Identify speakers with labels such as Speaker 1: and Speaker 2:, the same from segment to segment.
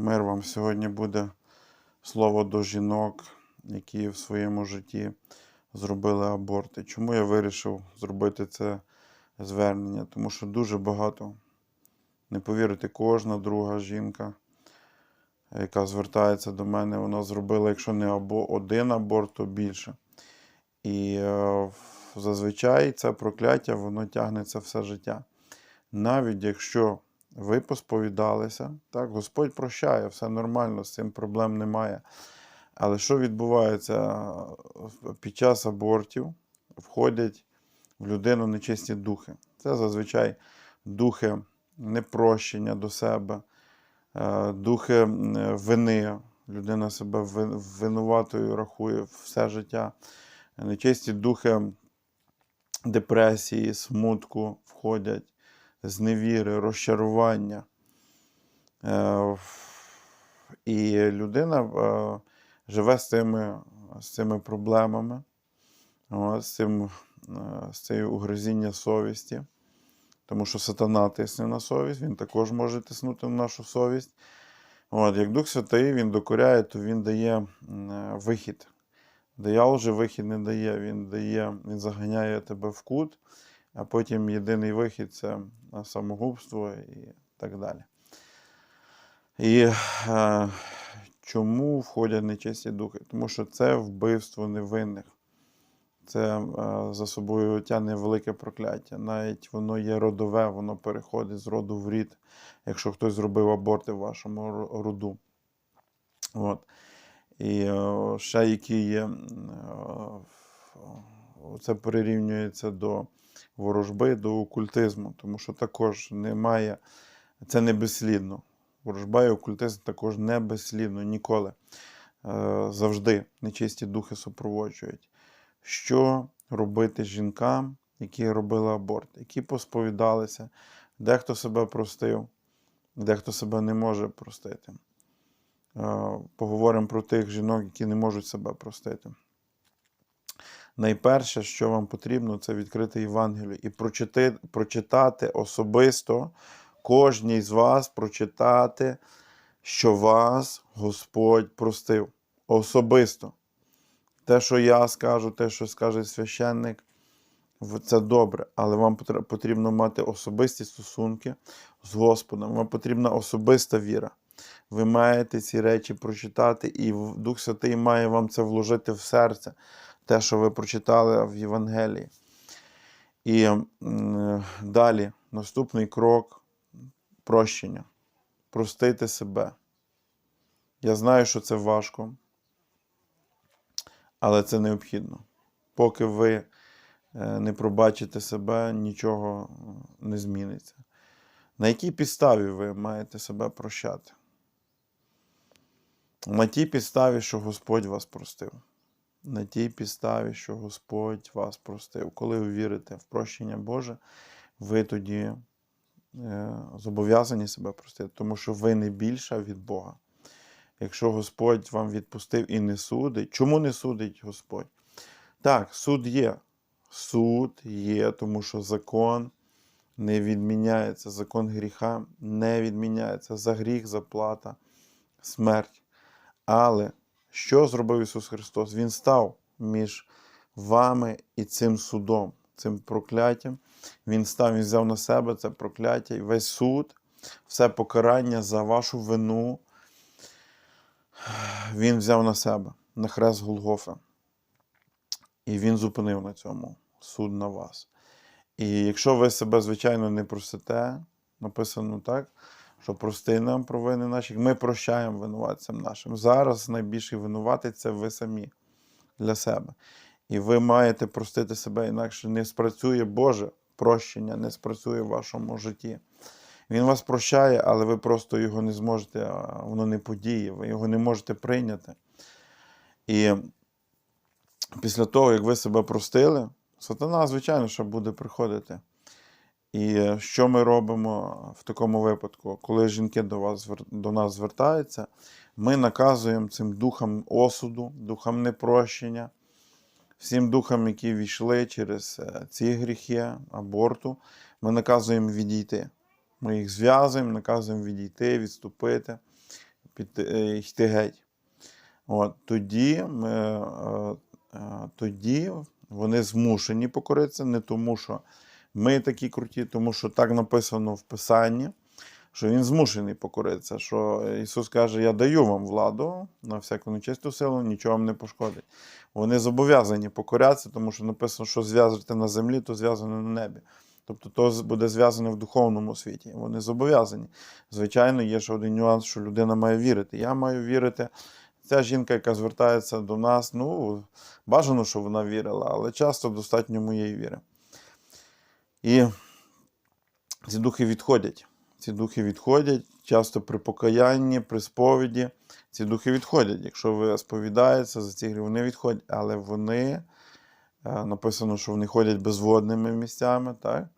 Speaker 1: Мир вам сьогодні буде слово до жінок, які в своєму житті зробили аборти. Чому я вирішив зробити це звернення? Тому що дуже багато, не повірите, кожна друга жінка, яка звертається до мене, вона зробила, якщо не або один аборт, то більше. І е, зазвичай це прокляття воно тягнеться все життя. Навіть якщо ви посповідалися, так, Господь прощає, все нормально, з цим проблем немає. Але що відбувається під час абортів? Входять в людину нечисті духи. Це зазвичай духи непрощення до себе, е, духи вини. Людина себе винуватою рахує все життя. Нечисті духи депресії, смутку входять, зневіри, розчарування. Е, І людина е, живе з цими, з цими проблемами, з цим, е, з цією угризіння совісті. Тому що сатана тисне на совість, він також може тиснути на нашу совість. От, як Дух Святий він докоряє, то він дає вихід. Диявол же вихід не дає, він дає, він заганяє тебе в кут, а потім єдиний вихід це самогубство і так далі. І е, чому входять нечисті духи? Тому що це вбивство невинних. Це е, за собою тягне велике прокляття. Навіть воно є родове, воно переходить з роду в рід, якщо хтось зробив аборти в вашому роду. От. І е, ще які є, е, це прирівнюється до ворожби, до окультизму, тому що також немає, це не безслідно. Ворожба і окультизм також не безслідно ніколи. Е, Завжди нечисті духи супроводжують. Що робити жінкам, які робили аборт, які посповідалися, дехто себе простив, дехто себе не може простити. Е, Поговоримо про тих жінок, які не можуть себе простити. Найперше, що вам потрібно, це відкрити Євангелію і прочити, прочитати особисто кожній з вас прочитати, що вас Господь простив. Особисто. Те, що я скажу, те, що скаже священник, це добре, але вам потрібно мати особисті стосунки з Господом. Вам потрібна особиста віра. Ви маєте ці речі прочитати, і Дух Святий має вам це вложити в серце, те, що ви прочитали в Євангелії. І далі, наступний крок прощення. Простити себе. Я знаю, що це важко, але це необхідно. Поки ви е, не пробачите себе, нічого не зміниться. На якій підставі ви маєте себе прощати? На тій підставі, що Господь вас простив. На тій підставі, що Господь вас простив. Коли ви вірите в прощення Боже, ви тоді е, зобов'язані себе простити, тому що ви не більша від Бога. Якщо Господь вам відпустив і не судить, чому не судить Господь? Так, суд є. Суд є, тому що закон не відміняється, закон гріха не відміняється. За гріх заплата, смерть. Але що зробив Ісус Христос? Він став між вами і цим судом, цим прокляттям. Він став, він взяв на себе це прокляття і весь суд, все покарання за вашу вину. Він взяв на себе на хрест Голгофа. І він зупинив на цьому суд на вас. І якщо ви себе, звичайно, не простите, написано так, що прости нам провини наші, ми прощаємо винуватцям нашим. Зараз найбільший винуватець це ви самі для себе. І ви маєте простити себе, інакше не спрацює Боже прощення, не спрацює в вашому житті. Він вас прощає, але ви просто його не зможете, воно не подіє, ви його не можете прийняти. І після того, як ви себе простили, сатана, звичайно, що буде приходити. І що ми робимо в такому випадку? Коли жінки до, вас, до нас звертаються, ми наказуємо цим духам осуду, духам непрощення, всім духам, які війшли через е, ці гріхи, аборту, ми наказуємо відійти. Ми їх зв'язуємо, наказуємо відійти, відступити, піти, е, йти геть. От, тоді, ми, е, е, тоді вони змушені покоритися, не тому, що ми такі круті, тому що так написано в Писанні, що Він змушений покоритися. Що Ісус каже: Я даю вам владу на всяку нечисту силу, нічого вам не пошкодить. Вони зобов'язані покорятися, тому що написано, що зв'язуєте на землі, то зв'язано на небі. Тобто то буде зв'язане в духовному світі. Вони зобов'язані. Звичайно, є ще один нюанс, що людина має вірити. Я маю вірити. Ця жінка, яка звертається до нас, ну, бажано, щоб вона вірила, але часто достатньо моєї віри. І ці духи відходять. Ці духи відходять часто при покаянні, при сповіді. Ці духи відходять. Якщо ви сповідаєтеся за ці гріхи, вони відходять, але вони е, написано, що вони ходять безводними місцями, так?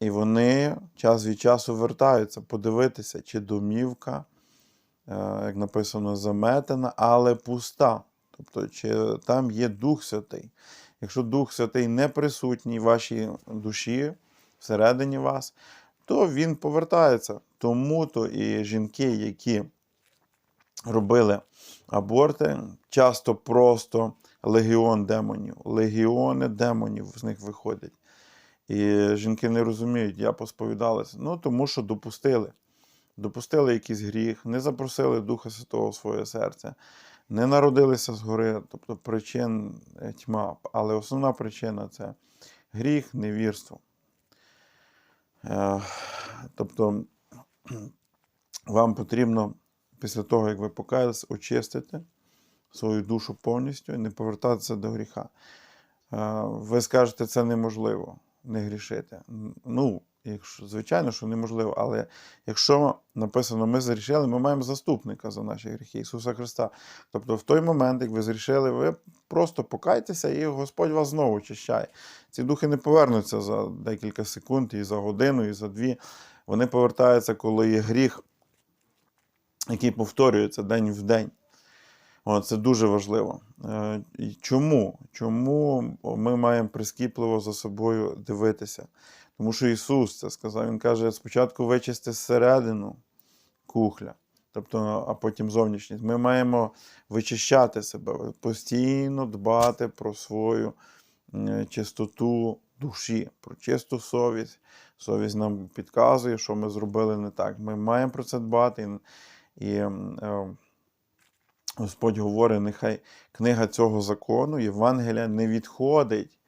Speaker 1: І вони час від часу вертаються подивитися, чи домівка, е, як написано, заметена, але пуста. Тобто, чи там є Дух Святий. Якщо Дух Святий не присутній в вашій душі, всередині вас, то він повертається. Тому то і жінки, які робили аборти, часто просто легіон демонів, легіони демонів з них виходять. І жінки не розуміють, я посповідалася. Ну, тому що допустили. Допустили якийсь гріх, не запросили Духа Святого в своє серце, не народилися згори, тобто причин е, тьма. Але основна причина це гріх, невірство. Е, Тобто вам потрібно після того, як ви покаялись, очистити свою душу повністю і не повертатися до гріха. Е, Ви скажете, це неможливо не грішити. Ну, якщо, звичайно, що неможливо, але якщо написано, ми зрішили, ми маємо заступника за наші гріхи Ісуса Христа. Тобто, в той момент, як ви зрішили, ви просто покайтеся, і Господь вас знову очищає. Ці духи не повернуться за декілька секунд, і за годину, і за дві. Вони повертаються, коли є гріх, який повторюється день в день. О, це дуже важливо. Е, Чому? Чому ми маємо прискіпливо за собою дивитися? Тому що Ісус це сказав. Він каже: спочатку вичисти зсередину кухля, тобто, а потім зовнішність. Ми маємо вичищати себе, постійно дбати про свою чистоту душі, про чисту совість. Совість нам підказує, що ми зробили не так. Ми маємо про це дбати. І, і е, Господь говорить, нехай книга цього закону, Євангелія, не відходить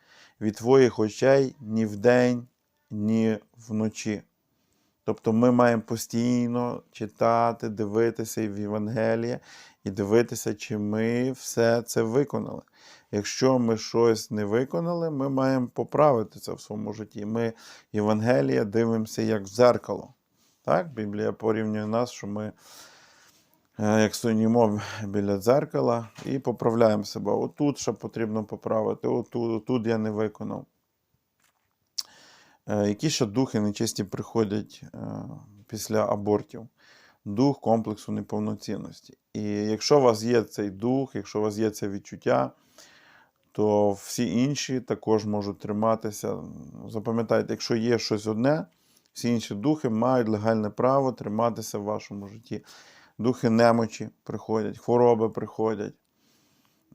Speaker 1: від твоїх очей ні вдень, ні вночі. Тобто ми маємо постійно читати, дивитися в Євангеліє і дивитися, чи ми все це виконали. Якщо ми щось не виконали, ми маємо поправити це в своєму житті. Ми Євангелія дивимося як в дзеркало. Так? Біблія порівнює нас, що ми Е, як стоїмо біля дзеркала і поправляємо себе. Отут ще потрібно поправити, отут, отут я не виконав. Е, які ще духи нечисті приходять е, після абортів? Дух комплексу неповноцінності. І якщо у вас є цей дух, якщо у вас є це відчуття, то всі інші також можуть триматися. Запам'ятайте, якщо є щось одне, всі інші духи мають легальне право триматися в вашому житті духи немочі приходять, хвороби приходять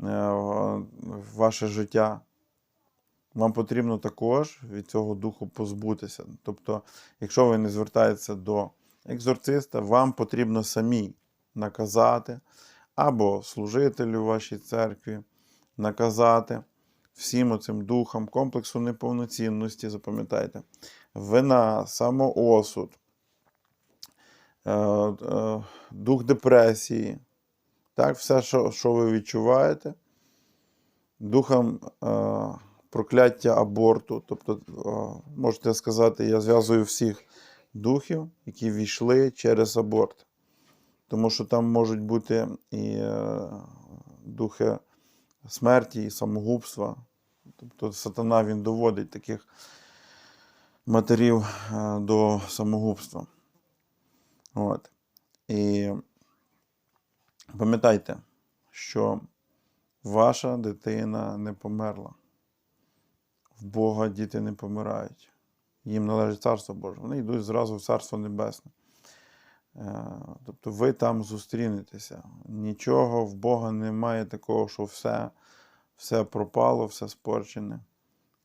Speaker 1: е, в ваше життя. Вам потрібно також від цього духу позбутися. Тобто, якщо ви не звертаєтеся до екзорциста, вам потрібно самі наказати або служителю вашій церкві, наказати всім оцим духам комплексу неповноцінності, запам'ятайте, вина, самоосуд, Е, е, дух депресії, так, все, що ви відчуваєте, духом е, прокляття аборту. Тобто, можете сказати, я зв'язую всіх духів, які війшли через аборт. Тому що там можуть бути і духи смерті, і самогубства. Тобто сатана він доводить таких матерів до самогубства. От. І пам'ятайте, що ваша дитина не померла. В Бога діти не помирають. Їм належить Царство Боже. Вони йдуть зразу в Царство Небесне. Е, Тобто ви там зустрінетеся. Нічого в Бога немає такого, що все, все пропало, все спорчене.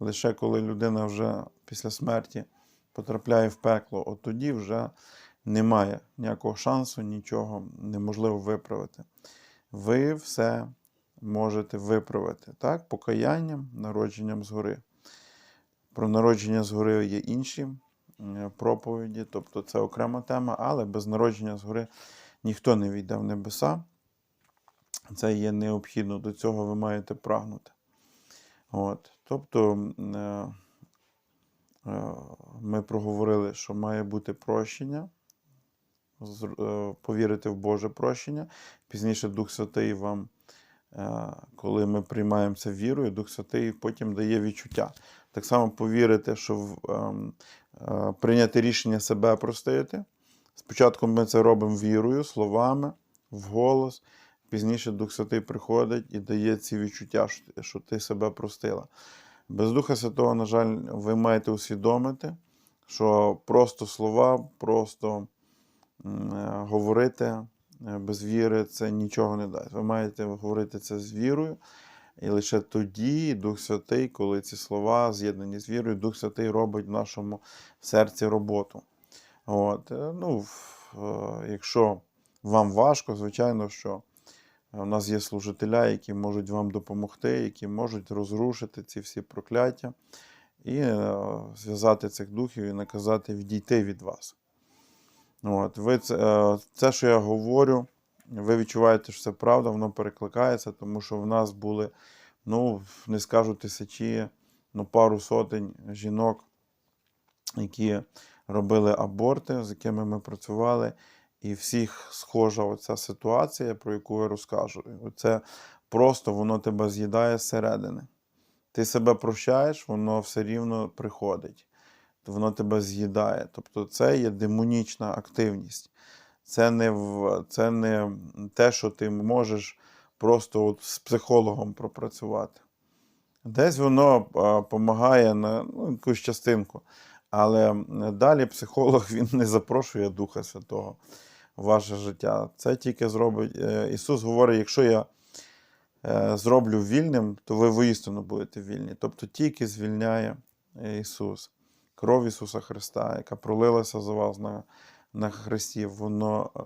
Speaker 1: Лише коли людина вже після смерті потрапляє в пекло, от тоді вже немає ніякого шансу, нічого неможливо виправити. Ви все можете виправити. Так? Покаянням, народженням згори. Про народження згори є інші проповіді, тобто це окрема тема, але без народження згори ніхто не війде в небеса. Це є необхідно, до цього ви маєте прагнути. От. Тобто е, е, ми проговорили, що має бути прощення, е, повірити в Боже прощення. Пізніше Дух Святий вам, коли ми приймаємо це вірою, Дух Святий потім дає відчуття. Так само повірити, що ем, е, прийняти рішення себе простити. Спочатку ми це робимо вірою, словами, вголос. Пізніше Дух Святий приходить і дає ці відчуття, що ти- себе простила. Без Духа Святого, на жаль, ви маєте усвідомити, що просто слова, просто е, говорити е, без віри це нічого не дасть. Ви маєте говорити це з вірою. І лише тоді Дух Святий, коли ці слова з'єднані з вірою, Дух Святий робить в нашому серці роботу. От, е, ну, е, якщо вам важко, звичайно, що у нас є служителя, які можуть вам допомогти, які можуть розрушити ці всі прокляття і е, зв'язати цих духів і наказати відійти від вас. От, ви е, це, що я говорю, ви відчуваєте, що це правда, воно перекликається, тому що в нас були, ну, не скажу тисячі, ну, пару сотень жінок, які робили аборти, з якими ми працювали, і всіх схожа оця ситуація, про яку я розкажу. Це просто воно тебе з'їдає зсередини. Ти себе прощаєш, воно все рівно приходить. Воно тебе з'їдає. Тобто це є демонічна активність. Це не, це не те, що ти можеш просто от з психологом пропрацювати. Десь воно допомагає на ну, якусь частинку. Але далі психолог він не запрошує Духа Святого в ваше життя. Це тільки зробить. е, Ісус говорить: якщо я е, зроблю вільним, то ви воістину будете вільні. Тобто тільки звільняє Ісус. Кров Ісуса Христа, яка пролилася за вас на, на Христі, воно е,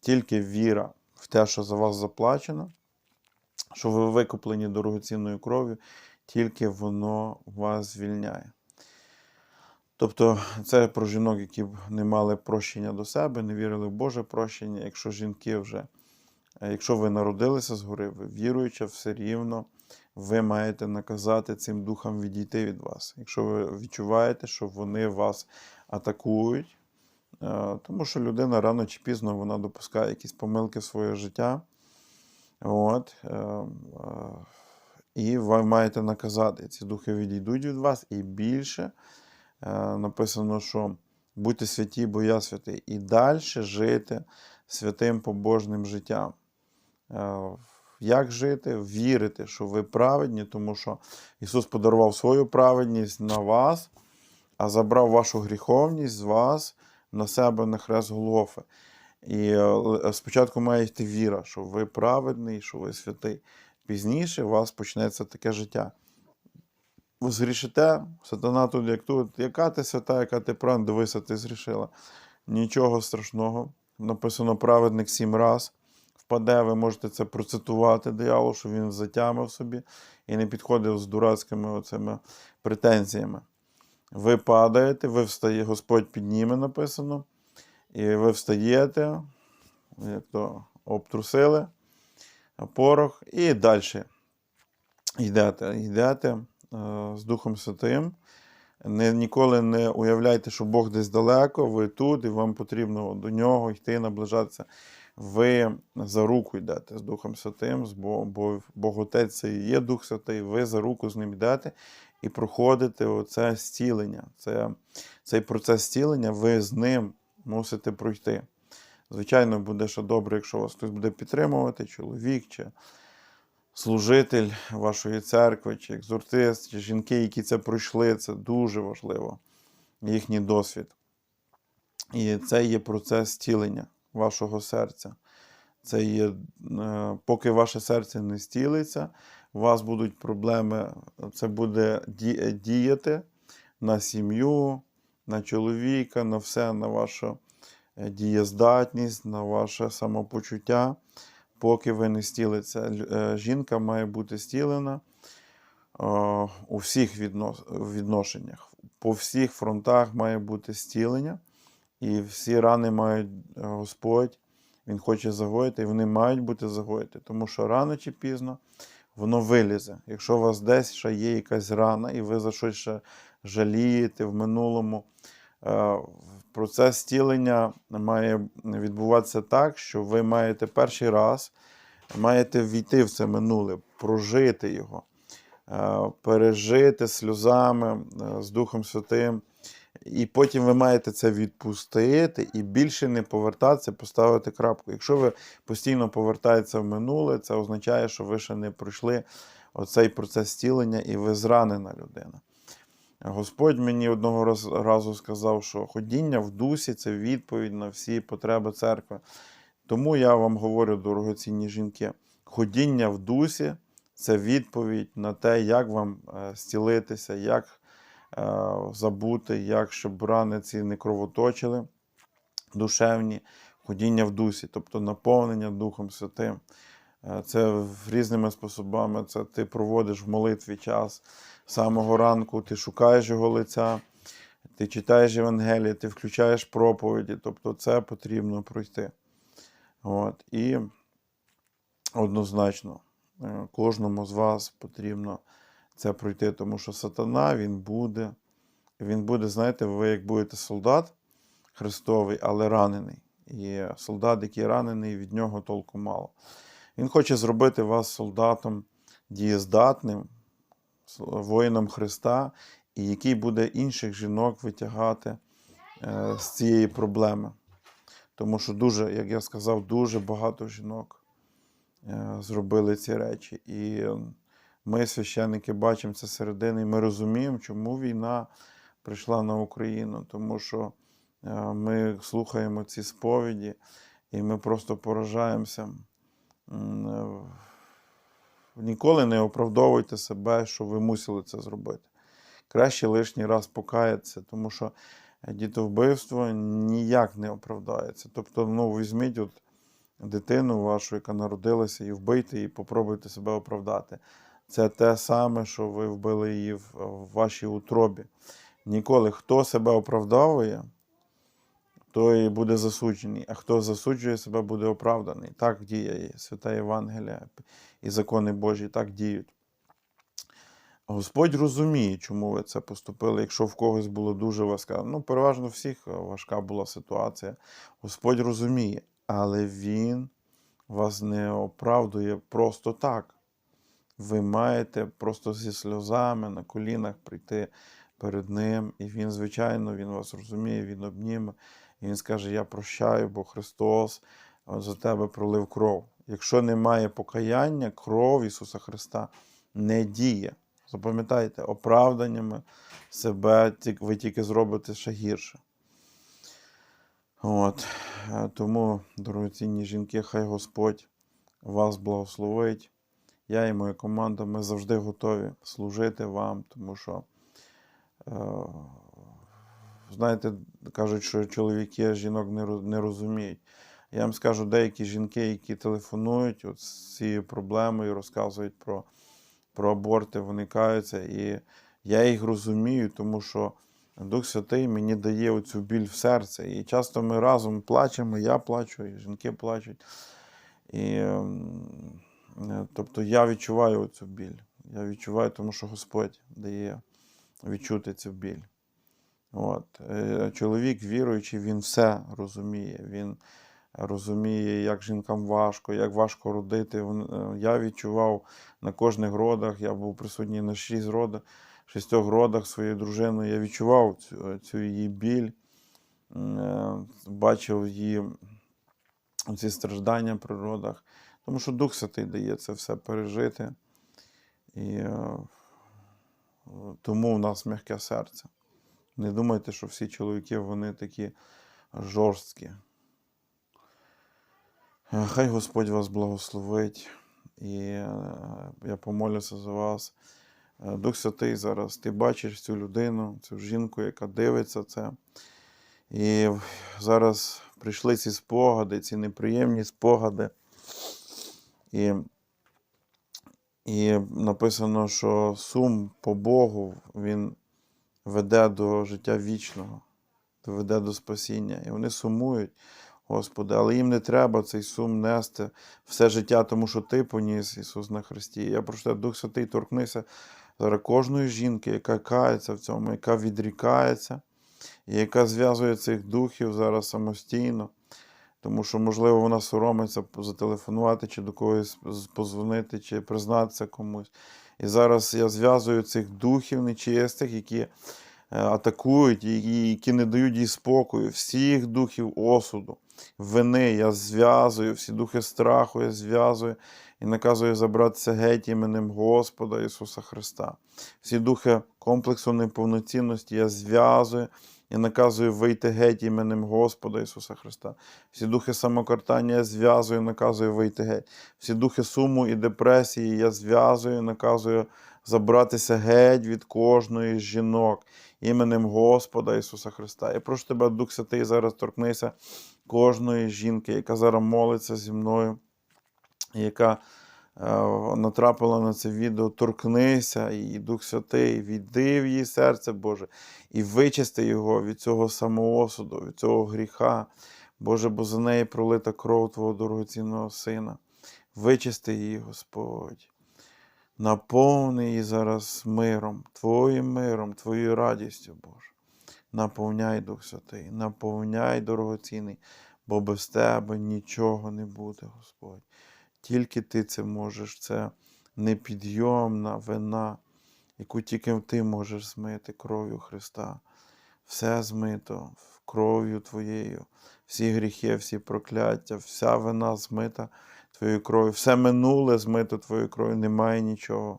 Speaker 1: тільки віра в те, що за вас заплачено, що ви викуплені дорогоцінною кров'ю, тільки воно вас звільняє. Тобто це про жінок, які не мали прощення до себе, не вірили в Боже прощення. Якщо жінки вже, е, якщо ви народилися згори, ви віруюча, все рівно ви маєте наказати цим духам відійти від вас. Якщо ви відчуваєте, що вони вас атакують, тому що людина рано чи пізно вона допускає якісь помилки в своє життя. От, е, е, і ви маєте наказати, ці духи відійдуть від вас і більше е, написано, що будьте святі, бо я святий. І далі жити святим побожним життям. Е, Як жити? Вірити, що ви праведні, тому що Ісус подарував свою праведність на вас, а забрав вашу гріховність з вас на себе на хрест Голгофи. І е, спочатку має йти віра, що ви праведний, що ви святий. Пізніше у вас почнеться таке життя. Ви згрішите, сатана тут як тут, яка ти свята, яка ти правда, дивися, ти згрішила. Нічого страшного. Написано праведник сім раз впаде, ви можете це процитувати дияволу, що він затямив собі і не підходив з дурацькими оцими претензіями. Ви падаєте, ви встає, Господь підніме, написано, і ви встаєте, як то обтрусили порох, і далі йдете. Йдете е, з Духом Святим. Не, ніколи не уявляйте, що Бог десь далеко, ви тут, і вам потрібно до нього йти, наближатися. Ви за руку йдете з Духом Святим, Бо- бо Бог Отець це і є Дух Святий, ви за руку з ним йдете і проходите оце зцілення. Це, цей процес зцілення ви з ним мусите пройти. Звичайно, буде ще добре, якщо вас хтось буде підтримувати, чоловік чи служитель вашої церкви, чи екзортист, чи жінки, які це пройшли, це дуже важливо, їхній досвід. І це є процес зцілення. Вашого серця. Це є, е, поки ваше серце не стілиться, у вас будуть проблеми, це буде діяти на сім'ю, на чоловіка, на все, на вашу е, дієздатність, на ваше самопочуття, поки ви не стілиться. Е, Жінка має бути стілена у всіх відношеннях. По всіх фронтах має бути стілення, і всі рани мають е, Господь. Він хоче загоїти, і вони мають бути загоїти, тому що рано чи пізно воно вилізе. Якщо у вас десь ще є якась рана, і ви за щось ще жалієте в минулому, е, процес стілення має відбуватися так, що ви маєте перший раз маєте війти в це минуле, прожити його, е, пережити сльозами з Духом Святим. І потім ви маєте це відпустити і більше не повертатися, поставити крапку. Якщо ви постійно повертаєтеся в минуле, це означає, що ви ще не пройшли оцей процес зцілення і ви зранена людина. Господь мені одного раз- разу сказав, що ходіння в дусі це відповідь на всі потреби церкви. Тому я вам говорю, дорогоцінні жінки, ходіння в дусі це відповідь на те, як вам е, зцілитися, як е, забути, як щоб рани ці не кровоточили душевні, ходіння в дусі, тобто наповнення Духом Святим. Е, Це різними способами. Це ти проводиш в молитві час з самого ранку, ти шукаєш його лиця, ти читаєш Євангеліє, ти включаєш проповіді. Тобто це потрібно пройти. От. І однозначно е, кожному з вас потрібно це пройти, тому що сатана він буде. Він буде, знаєте, ви як будете солдат Христовий, але ранений. І солдат, який ранений, від нього толку мало. Він хоче зробити вас солдатом дієздатним, воїном Христа, і який буде інших жінок витягати е, з цієї проблеми. Тому що дуже, як я сказав, дуже багато жінок е, зробили ці речі. І ми, священники, бачимо це середини, і ми розуміємо, чому війна прийшла на Україну. Тому що е, ми слухаємо ці сповіді, і ми просто поражаємося. Е, Ніколи не оправдовуйте себе, що ви мусили це зробити. Краще лишній раз покаятися, тому що дітовбивство ніяк не оправдається. Тобто, ну, візьміть от дитину вашу, яка народилася, і вбийте її, попробуйте себе оправдати. Це те саме, що ви вбили її в, вашій утробі. Ніколи хто себе оправдовує, той буде засуджений, а хто засуджує себе, буде оправданий. Так діє Свята Євангелія і закони Божі так діють. Господь розуміє, чому ви це поступили, якщо в когось було дуже важка. Ну, переважно всіх важка була ситуація. Господь розуміє, але Він вас не оправдує просто так. Ви маєте просто зі сльозами на колінах прийти перед Ним, і Він, звичайно, Він вас розуміє, Він обніме. І Він скаже: Я прощаю, бо Христос е, за тебе пролив кров. Якщо немає покаяння, кров Ісуса Христа не діє. Запам'ятайте, оправданнями себе ви тільки зробите ще гірше. От. Е, Тому, дорогоцінні жінки, хай Господь вас благословить. Я і моя команда, ми завжди готові служити вам, тому що, е, знаєте, кажуть, що чоловіки жінок не, розуміють. Я вам скажу, деякі жінки, які телефонують от з цією проблемою, розказують про, про аборти, вони каються. І я їх розумію, тому що Дух Святий мені дає оцю біль в серце. І часто ми разом плачемо, я плачу, і жінки плачуть. І, ем, тобто я відчуваю цю біль. Я відчуваю, тому що Господь дає відчути цю біль. От. Е, Чоловік віруючий, він все розуміє. Він розуміє, як жінкам важко, як важко родити. Е, Я відчував на кожних родах, я був присутній на шість родах, шістьох родах своєю дружиною. Я відчував цю, цю її біль, е, бачив її ці страждання при родах. Тому що Дух Святий дає це все пережити. І е, тому в нас м'яке серце. Не думайте, що всі чоловіки вони такі жорсткі. Е, Хай Господь вас благословить. І е, я помолюся за вас. Дух Святий зараз, ти бачиш цю людину, цю жінку, яка дивиться це. І зараз прийшли ці спогади, ці неприємні спогади. І, і написано, що сум по Богу він веде до життя вічного, веде до спасіння. І вони сумують, Господи, але їм не треба цей сум нести все життя, тому що Ти поніс Ісус на Христі. Я прошу тебе, Дух Святий, торкнися зараз кожної жінки, яка кається в цьому, яка відрікається, і яка зв'язує цих духів зараз самостійно. Тому що, можливо, вона соромиться зателефонувати, чи до когось позвонити, чи признатися комусь. І зараз я зв'язую цих духів нечистих, які е, атакують, і які не дають їй спокою, всіх духів осуду, вини я зв'язую, всі духи страху я зв'язую і наказую забратися геть іменем Господа Ісуса Христа. Всі духи комплексу неповноцінності я зв'язую і наказую вийти геть іменем Господа Ісуса Христа. Всі духи самокартання я зв'язую, наказую вийти геть. Всі духи суму і депресії я зв'язую, наказую забратися геть від кожної з жінок іменем Господа Ісуса Христа. Я прошу тебе, Дух Святий, зараз торкнися кожної жінки, яка зараз молиться зі мною, яка натрапила на це відео, торкнися, і Дух Святий, війди в її серце Боже, і вичисти його від цього самоосуду, від цього гріха. Боже, бо за неї пролита кров Твого дорогоцінного Сина. Вичисти її, Господь. Наповни її зараз миром, Твоїм миром, Твоєю радістю, Боже. Наповняй Дух Святий, наповняй дорогоцінний, бо без Тебе нічого не буде, Господь. Тільки Ти це можеш, це непідйомна вина, яку тільки Ти можеш змити кров'ю Христа. Все змито кров'ю Твоєю, всі гріхи, всі прокляття, вся вина змита Твоєю кров'ю, все минуле змито Твоєю кров'ю, немає нічого.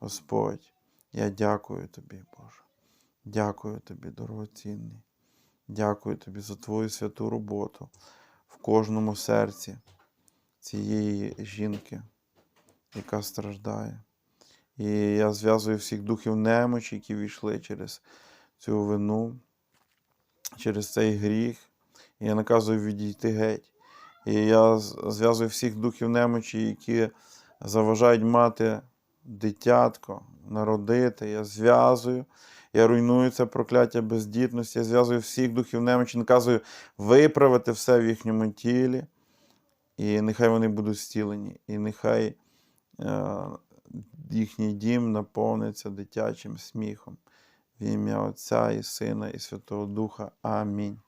Speaker 1: Господь, я дякую Тобі, Боже. Дякую Тобі, дорогоцінний. Дякую Тобі за Твою святу роботу в кожному серці цієї жінки, яка страждає. І я зв'язую всіх духів немочі, які війшли через цю вину, через цей гріх. І я наказую відійти геть. І я зв'язую всіх духів немочі, які заважають мати дитятко, народити. Я зв'язую, я руйную це прокляття бездітності, я зв'язую всіх духів немочі, наказую виправити все в їхньому тілі. І нехай вони будуть зцілені, і нехай е, їхній дім наповниться дитячим сміхом. В ім'я Отця і Сина, і Святого Духа. Амінь.